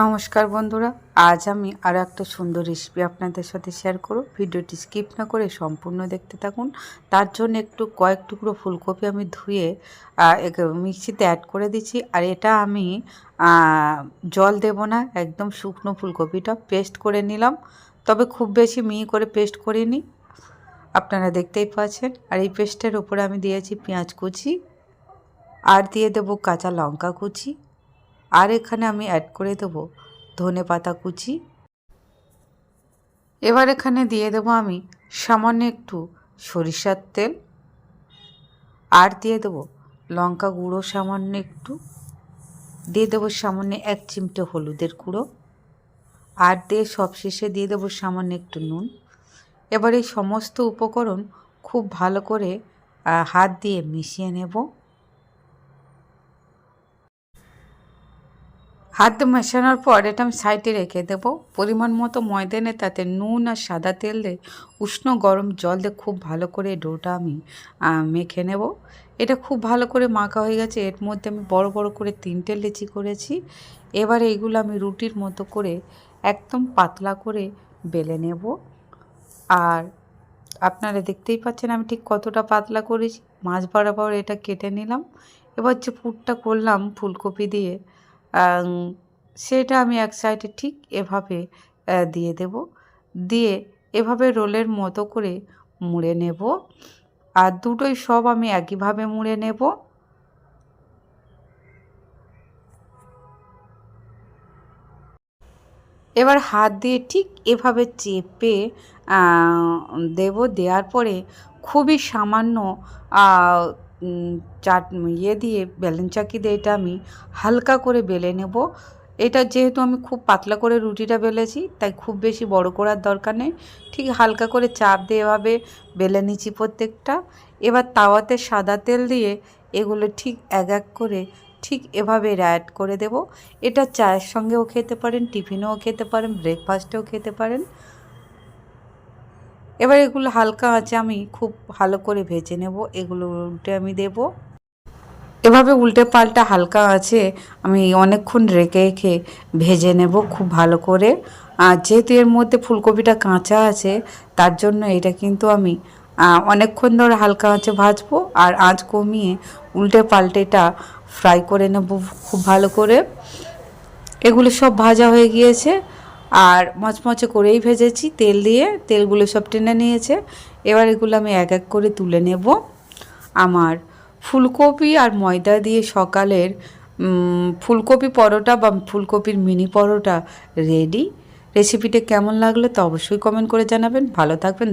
নমস্কার বন্ধুরা, আজ আমি আরও একটা সুন্দর রেসিপি আপনাদের সাথে শেয়ার করব। ভিডিওটি স্কিপ না করে সম্পূর্ণ দেখতে থাকুন। তার জন্য একটু কয়েক টুকরো ফুলকপি আমি ধুয়ে মিক্সিতে অ্যাড করে দিচ্ছি। আর এটা আমি জল দেব না, একদম শুকনো ফুলকপিটা পেস্ট করে নিলাম। তবে খুব বেশি মিহি করে পেস্ট করিনি। আপনারা দেখতেই পাচ্ছেন। আর এই পেস্টের উপরে আমি দিয়েছি পেঁয়াজ কুচি। আর দিয়ে দেবো কাঁচা লঙ্কা কুচি। আর এখানে আমি অ্যাড করে দেবো ধনে পাতা কুচি। এবার এখানে দিয়ে দেবো আমি সামান্য একটু সরিষার তেল। আর দিয়ে দেবো লঙ্কা গুঁড়ো সামান্য একটু। দিয়ে দেবো সামান্য এক চিমটে হলুদের গুঁড়ো। আর দিয়ে সবশেষে দিয়ে দেবো সামান্য একটু নুন। এবার এই সমস্ত উপকরণ খুব ভালো করে হাত দিয়ে মিশিয়ে নেব। হাত মেশানোর পর এটা আমি সাইডে রেখে দেবো। পরিমাণ মতো ময়দা এনে তাতে নুন আর সাদা তেল দিয়ে উষ্ণ গরম জল দিয়ে খুব ভালো করে ডোটা আমি মেখে নেব। এটা খুব ভালো করে মাখা হয়ে গেছে। এর মধ্যে আমি বড় বড় করে তিনটে লেচি করেছি। এবার এইগুলো আমি রুটির মতো করে একদম পাতলা করে বেলে নেব। আর আপনারা দেখতেই পাচ্ছেন আমি ঠিক কতটা পাতলা করেছি। মাছ বরাবর এটা কেটে নিলাম। এবার যে পুরটা করলাম ফুলকপি দিয়ে সেটা আমি এক সাইডে ঠিক এভাবে দিয়ে দেব। দিয়ে এভাবে রোলের মতো করে মুড়ে নেব। আর দুটোই সব আমি একইভাবে মুড়ে নেব। এবার হাত দিয়ে ঠিক এভাবে চেপে দেব। দেওয়ার পরে খুবই সামান্য চাট ইয়ে দিয়ে, বেলুন চাকি দিয়ে এটা আমি হালকা করে বেলে নেব। এটা যেহেতু আমি খুব পাতলা করে রুটিটা বেলেছি, তাই খুব বেশি বড় করার দরকার নেই। ঠিক হালকা করে চাপ দিয়ে এভাবে বেলে নিচ্ছি প্রত্যেকটা। এবার তাওয়াতে সাদা তেল দিয়ে এগুলো ঠিক এক এক করে ঠিক এভাবে অ্যাড করে দেব। এটা চায়ের সঙ্গেও খেতে পারেন, টিফিনেও খেতে পারেন ব্রেকফাস্টেও খেতে পারেন। এবার এগুলো হালকা আছে, আমি খুব ভালো করে ভেজে নেব। এগুলো উল্টে আমি দেব। এভাবে উল্টে পাল্টা হালকা আছে, আমি অনেকক্ষণ রেখে রেখে ভেজে নেব খুব ভালো করে। আর যেহেতু এর মধ্যে ফুলকপিটা কাঁচা আছে, তার জন্য এটা কিন্তু আমি অনেকক্ষণ ধরে হালকা আঁচে ভাজবো। আর আঁচ কমিয়ে উল্টে পাল্টেটা ফ্রাই করে নেব খুব ভালো করে। এগুলো সব ভাজা হয়ে গিয়েছে। আর মচমচে করেই ভেজেছি, তেল দিয়ে। তেলগুলো সব টেনে নিয়েছে। এবার এগুলো আমি এক এক করে তুলে নেব। আমার ফুলকপি আর ময়দা দিয়ে সকালের ফুলকপি পরোটা বা ফুলকপির মিনি পরোটা রেডি। রেসিপিটা কেমন লাগল তো অবশ্যই কমেন্ট করে জানাবেন। ভালো থাকবেন